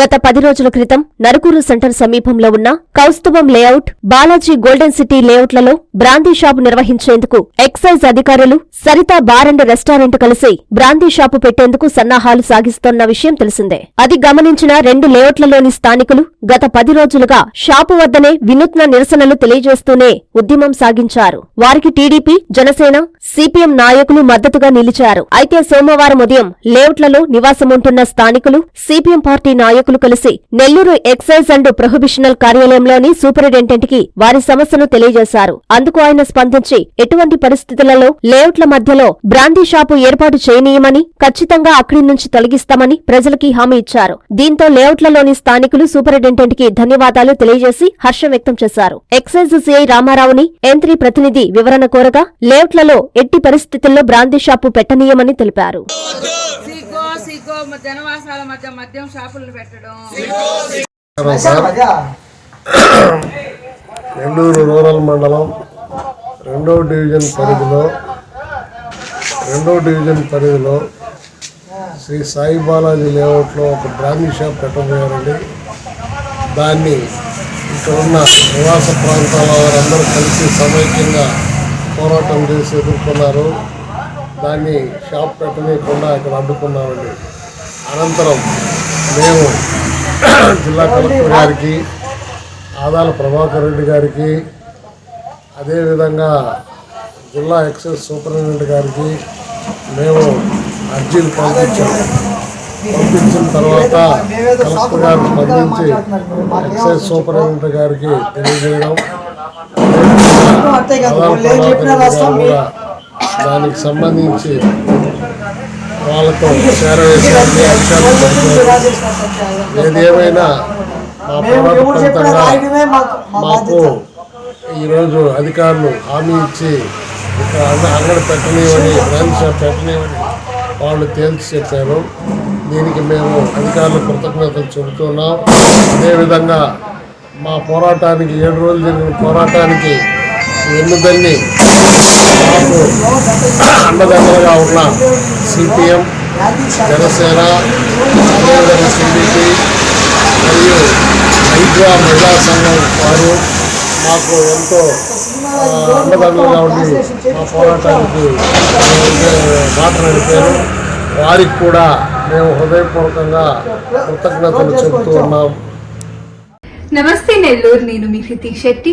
గత పది రోజుల క్రితం నరుకూరు సెంటర్ సమీపంలో ఉన్న Kaustubham layout Balaji golden city లేఅవుట్లలో brandy shop నిర్వహించేందుకు ఎక్సైజ్ అధికారులు సరిత బార్ అండ్ రెస్టారెంట్ కలిసి బ్రాందీ షాపు పెట్టేందుకు సన్నాహాలు సాగిస్తోన్న విషయం తెలిసిందే. అది గమనించిన రెండు లేఅవుట్లలోని స్థానికులు గత పది రోజులుగా షాపు వద్దనే వినూత్న నిరసనలు తెలియజేస్తూనే ఉద్యమం సాగించారు. వారికి టీడీపీ జనసేన సిపిఎం నాయకులు మద్దతుగా నిలిచారు. అయితే సోమవారం ఉదయం లేఅవుట్లలో నివాసముంటున్న స్థానికులు సిపిఎం పార్టీ నాయకులు కలిసి నెల్లూరు ఎక్సైజ్ అండ్ ప్రొహిబిషనల్ కార్యాలయంలోని సూపరింటెండెంట్కి వారి సమస్యను తెలియజేశారు. అందుకు ఆయన స్పందించి ఎటువంటి పరిస్థితులలో లేఅవుట్ల మధ్యలో బ్రాందీ షాపు ఏర్పాటు చేయనీయమని ఖచ్చితంగా అక్కడి నుంచి తొలగిస్తామని ప్రజలకి హామీ ఇచ్చారు. దీంతో లేఅవుట్లలోని స్థానికులు సూపరింటెండెంట్కి ధన్యవాదాలు తెలియజేసి హర్షం వ్యక్తం చేశారు. ఎక్సైజ్ సిఐ రామారావుని ఎంత్రీ ప్రతినిధి వివరణ కోరగా లేఅవుట్లలో ఎట్టి పరిస్థితుల్లో బ్రాందీ షాపు పెట్టనీయమని తెలిపారు. జనవాసాల మధ్య మద్యం షాపులు పెట్టడం. నెల్లూరు రూరల్ మండలం రెండవ డివిజన్ పరిధిలో రెండవ డివిజన్ పరిధిలో శ్రీ సాయి బాలాజీ లేఅవుట్లో ఒక బ్రాందీ షాప్ పెట్టబోయారండి. దాన్ని ఇక్కడ ఉన్న నివాస ప్రాంతాల వారందరూ కలిసి సమైక్యంగా పోరాటం చేసి ఎదుర్కొన్నారు. దాన్ని షాప్ పెట్టనీయకుండా ఇక్కడ అడ్డుకున్నామండి. అనంతరం మేము జిల్లా కలెక్టర్ గారికి ఆదాల ప్రభాకర్ రెడ్డి గారికి అదేవిధంగా జిల్లా ఎక్సైజ్ సూపరింటెండెంట్ గారికి మేము అర్జీలు పంపించాం. పంపించిన తర్వాత కలెక్టర్ గారు స్పందించి ఎక్సైజ్ సూపరింటెండెంట్ గారికి తెలియజేయడం. దానికి సంబంధించి వాళ్ళతో చేరవేసి అన్ని అంశాలు. ఏది ఏమైనా మా పోరాట ఫలితంగా మాకు ఈరోజు అధికారులు హామీ ఇచ్చి ఇక్కడ అంగ- అంగడి పెట్టనీయమని బ్రాంచ్ షాప్ పెట్టనీయమని వాళ్ళు తేల్చి చెప్పారు దీనికి మేము అధికారులు కృతజ్ఞతలు చెబుతున్నాం. అదేవిధంగా మా పోరాటానికి ఏడు రోజులు జరిగిన పోరాటానికి వెన్నుదన్ని మాకు అండదండలుగా ఉన్న సిపిఎం జనసేన అదేవిధంగా టీడీపీ మరియు హైడ్రా మహిళా సంఘం వారు మాకు ఎంతో అండదండలుగా ఉండి మా పోరాటానికి ఆ, మాట నడిపారు వారికి కూడా మేము హృదయపూర్వకంగా కృతజ్ఞతలు చెబుతూ ఉన్నాం. నమస్తే నెల్లూరు నేను మీ హృతిక్ శెట్టి.